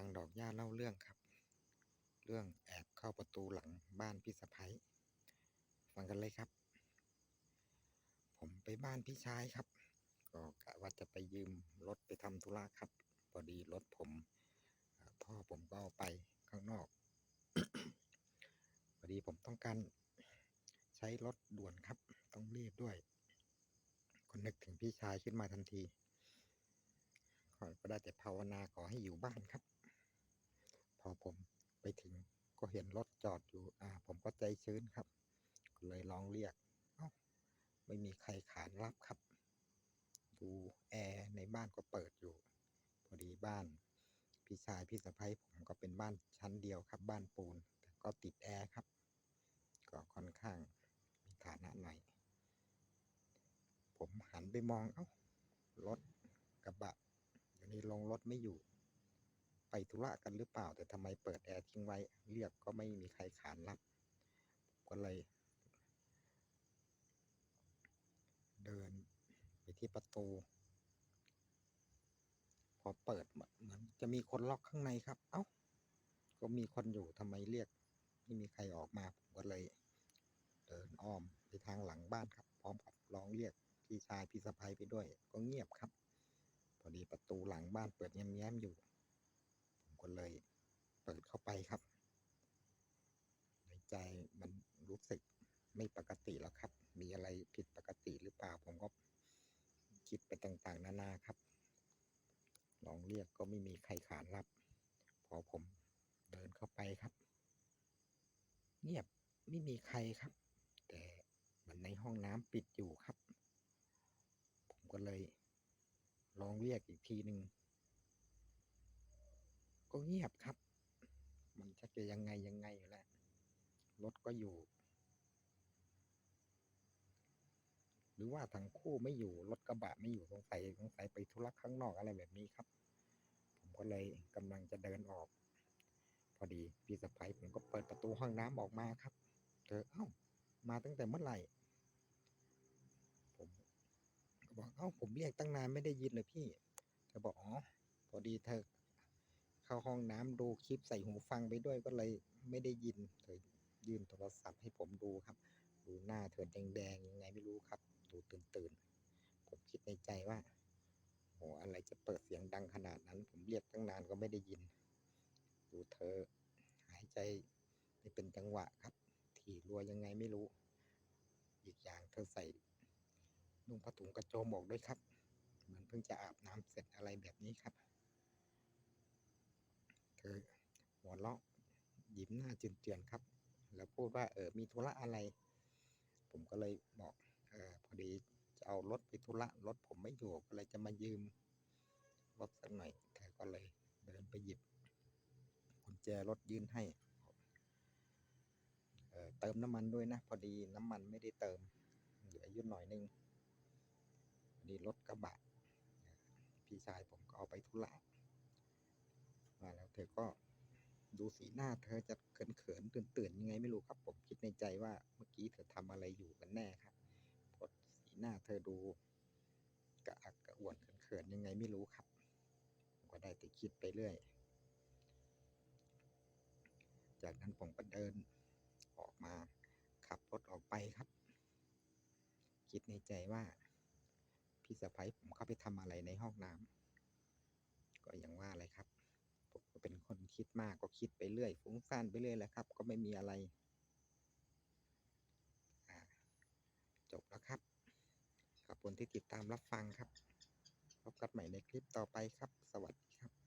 ฟังดอกหญ้าเล่าเรื่องครับ เรื่องแอบเข้าประตูหลังบ้านพี่สะพ้ยฟังกันเลยครับ ผมไปบ้านพี่ชายครับ ก็กะว่าจะไปยืมรถไปทำธุระครับ พอดีรถผม พ่อผมก็เอาไปข้างนอก พอดีผมต้องการใช้รถด่วนครับ ต้องรีบด้วยก็นึกถึงพี่ชายขึ้นมาทันทีก็ได้แต่ภาวนาขอให้อยู่บ้านครับ พอผมไปถึงก็ เห็นรถจอดอยู่ อ่า ผมก็ใจชื้นครับ เลยลองเรียก เอ้า ไม่มีใครขานรับครับ ดูแอร์ในบ้านก็เปิดอยู่ พอดีบ้าน พี่ชายพี่สะพ้ยผมก็เป็นบ้านชั้นเดียวครับ บ้านปูน แต่ก็ติดแอร์ครับ ก็ค่อนข้างมีฐานะหน่อย ผมหันไปมอง เอ้ารถกระบะ อยู่ในโรงรถไม่อยู่ ไปธุระกันหรือเปล่า แต่ทำไมเปิดแอร์ทิ้งไว้ เรียกก็ไม่มีใครขานรับก็เลย เดินไปที่ประตู พอเปิดเหมือนจะมีคนล็อกข้างในครับ เอ้า ก็มีคนอยู่ทำไมเรียก ไม่มีใครออกมาผมก็เลย เดินอ้อมไปทางหลังบ้านครับ พร้อมกับร้องเรียกพี่ชายพี่สะพ้ยไปด้วย ก็เงียบครับ พอดีประตูหลังบ้านเปิดแง้มๆอยู่ ก็เลยเปิดเข้าไปครับ ในใจมันรู้สึกไม่ปกติแล้วครับ มีอะไรผิดปกติหรือเปล่าผมก็คิดไปต่างๆ นานาครับ ลองเรียกก็ไม่มีใครขานรับ พอผมเดินเข้าไปครับ เงียบไม่มีใครครับ แต่มันในห้องน้ำปิดอยู่ครับ ผมก็เลยลองเรียกอีกทีหนึ่ง ก็เงียบครับ มันชักจะยังไงยังไงอยู่แล้วรถก็อยู่ หรือว่าทั้งคู่ไม่อยู่รถกระบะไม่อยู่สงสัยสงสัยไปธุระข้างนอกอะไรแบบนี้ครับ ผมก็เลยกำลังจะเดินออก พอดีพี่สะพ้ยผมก็เปิดประตูห้องน้ำออกมาครับ เธอเอ้า มาตั้งแต่เมื่อไหร่ ผมก็บอกเอ้าผมเรียกตั้งนานไม่ได้ยินเลยพี่ เธอบอกอ๋อพอดีเธอ เข้าห้องน้ำดูคลิปใส่หูฟังไปด้วยก็เลยไม่ได้ยินเธอยื่นโทรศัพท์ให้ผมดูครับ ดูหน้าเธอแดงๆยังไงไม่รู้ครับ ดูตื่นๆผมคิดในใจว่าโหอะไรจะเปิดเสียงดังขนาดนั้น ผมเรียกตั้งนานก็ไม่ได้ยิน ดูเธอหายใจไม่เป็นจังหวะครับถี่รัวยังไงไม่รู้ อีกอย่างเธอใส่นุ่งผ้าถุงกระโจมออกด้วยครับ เหมือนเพิ่งจะอาบน้ำเสร็จอะไรแบบนี้ครับ อหัวเราะยิ้มหน้าเจือนครับ แล้วพูดว่าเออมีธุระอะไร ผมก็เลยบอกเออพอดีจะเอารถไปธุระรถผมไม่อยู่ก็เลยจะมายืมรถสักหน่อยเธอก็เลยเดินไปหยิบกุญแจรถยื่นให้เออเติมน้ำมันด้วยนะ พอดีน้ำมันไม่ได้เติมเหลืออยู่หน่อยนึงพอดีรถกระบะพี่ชายผมก็เอาไปธุระ เธอก็ดูสีหน้าเธอจะเขินๆตื่นๆยังไงไม่รู้ครับ ผมคิดในใจว่าเมื่อกี้เธอทำอะไรอยู่กันแน่ครับพราะสีหน้าเธอดูกระอักกระอ่วนเขินๆยังไงไม่รู้ครับผมก็ได้แต่คิดไปเรื่อย จากนั้นผมก็เดินออกมาขับรถออกไปครับ คิดในใจว่าพี่สะพ้ยผมเข้าไปทำอะไรในห้องน้ำก็ยังว่าอะไรครับ เป็นคนคิดมากก็คิดไปเรื่อยฟุ้งซ่านไปเรื่อยแหละครับ ก็ไม่มีอะไร จบแล้วครับ ขอบคุณที่ติดตามรับฟังครับ พบกันใหม่ในคลิปต่อไปครับ สวัสดีครับ